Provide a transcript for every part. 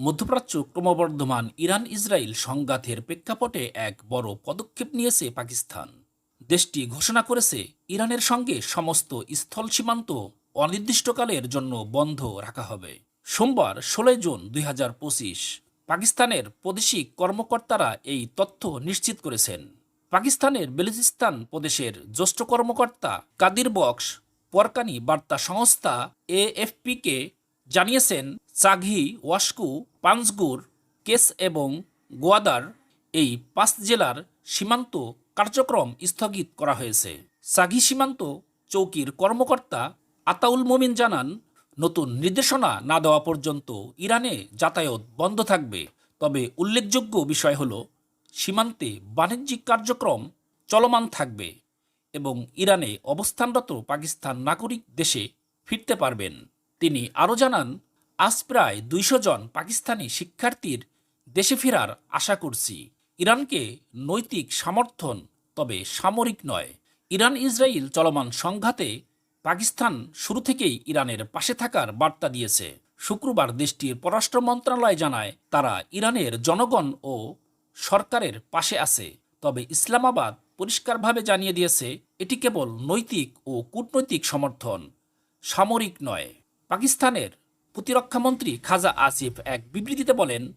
মধ্যপ্রাচ্য ক্রমবর্ধমান Iran Israel সংঘাতের প্রেক্ষাপটে এক বড় পদক্ষেপ নিয়েছে পাকিস্তান। দেশটি ঘোষণা করেছে ইরানের সঙ্গে সমস্ত স্থল সীমান্ত অনির্দিষ্টকালের জন্য বন্ধ রাখা হবে। সোমবার ষোলোই জুন দুই হাজার পঁচিশ পাকিস্তানের বৈদেশিক কর্মকর্তারা এই তথ্য নিশ্চিত করেছেন। পাকিস্তানের বেলুচিস্তান প্রদেশের জ্যেষ্ঠ কর্মকর্তা কাদির বক্স পরকানি বার্তা সংস্থা এএফপিকে জানিয়েছেন চাঘি, ওয়াস্কু পাঞ্জগুর কেস এবং গোয়াদার এই পাঁচ জেলার সীমান্ত কার্যক্রম স্থগিত করা হয়েছে। চাঘি সীমান্ত চৌকির কর্মকর্তা আতাউল মোমিন জানান, নতুন নির্দেশনা না দেওয়া পর্যন্ত ইরানে যাতায়াত বন্ধ থাকবে। তবে উল্লেখযোগ্য বিষয় হল, সীমান্তে বাণিজ্যিক কার্যক্রম চলমান থাকবে এবং ইরানে অবস্থানরত পাকিস্তান নাগরিক দেশে ফিরতে পারবেন। তিনি আরও জানান, আজ প্রায় দুইশো জন পাকিস্তানি শিক্ষার্থীর দেশে ফেরার আশা করছি। ইরানকে নৈতিক সমর্থন, তবে সামরিক নয়। ইরান ইসরায়েল চলমান সংঘাতে পাকিস্তান শুরু থেকেই ইরানের পাশে থাকার বার্তা দিয়েছে। শুক্রবার দেশটির পররাষ্ট্র মন্ত্রণালয় জানায়, তারা ইরানের জনগণ ও সরকারের পাশে আছে। তবে ইসলামাবাদ পরিষ্কারভাবে জানিয়ে দিয়েছে, এটি কেবল নৈতিক ও কূটনৈতিক সমর্থন, সামরিক নয়। পাকিস্তানের প্রতিরক্ষামন্ত্রী খাজা আসিফ এক বিবৃতিতে বলেন,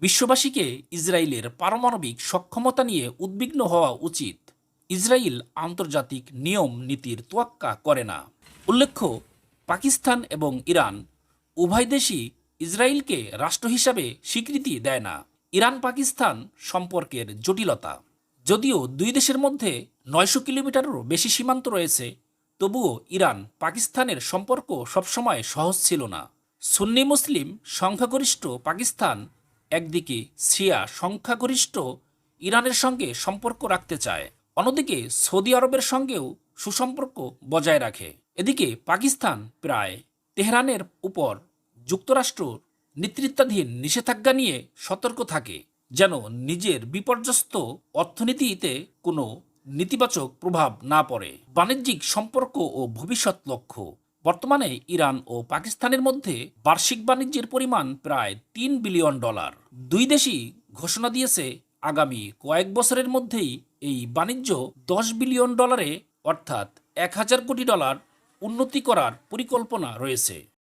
বিশ্ববাসীকে ইসরায়েলের পারমাণবিক সক্ষমতা নিয়ে উদ্বিগ্ন হওয়া উচিত। ইসরায়েল আন্তর্জাতিক নিয়ম নীতির তোয়াক্কা করে না। উল্লেখ্য, পাকিস্তান এবং ইরান উভয় দেশই ইসরায়েলকে রাষ্ট্র হিসাবে স্বীকৃতি দেয় না। ইরান পাকিস্তান সম্পর্কের জটিলতা। যদিও দুই দেশের মধ্যে নয়শো কিলোমিটারেরও বেশি সীমান্ত রয়েছে তবুও ইরান, পাকিস্তানের সম্পর্ক সবসময় সহজ ছিল না। সুন্নি মুসলিম সংখ্যাগরিষ্ঠ পাকিস্তান একদিকে শিয়া সংখ্যাগরিষ্ঠ ইরানের সঙ্গে সম্পর্ক রাখতে চায়, অন্যদিকে সৌদি আরবের সঙ্গেও সুসম্পর্ক বজায় রাখে। এদিকে পাকিস্তান প্রায় তেহরানের উপর যুক্তরাষ্ট্র নেতৃত্বাধীন নিষেধাজ্ঞা নিয়ে সতর্ক থাকে, যেন নিজের বিপর্যস্ত অর্থনীতিতে কোনো নেতিবাচক প্রভাব না পড়ে। বাণিজ্যিক সম্পর্ক ও ভবিষ্যৎ লক্ষ্য। বর্তমানে ইরান ও পাকিস্তানের মধ্যে বার্ষিক বাণিজ্যের পরিমাণ প্রায় তিন বিলিয়ন ডলার। দুই দেশই ঘোষণা দিয়েছে, আগামী কয়েক বছরের মধ্যেই এই বাণিজ্য দশ বিলিয়ন ডলারে, অর্থাৎ এক হাজার কোটি ডলার, উন্নতি করার পরিকল্পনা রয়েছে।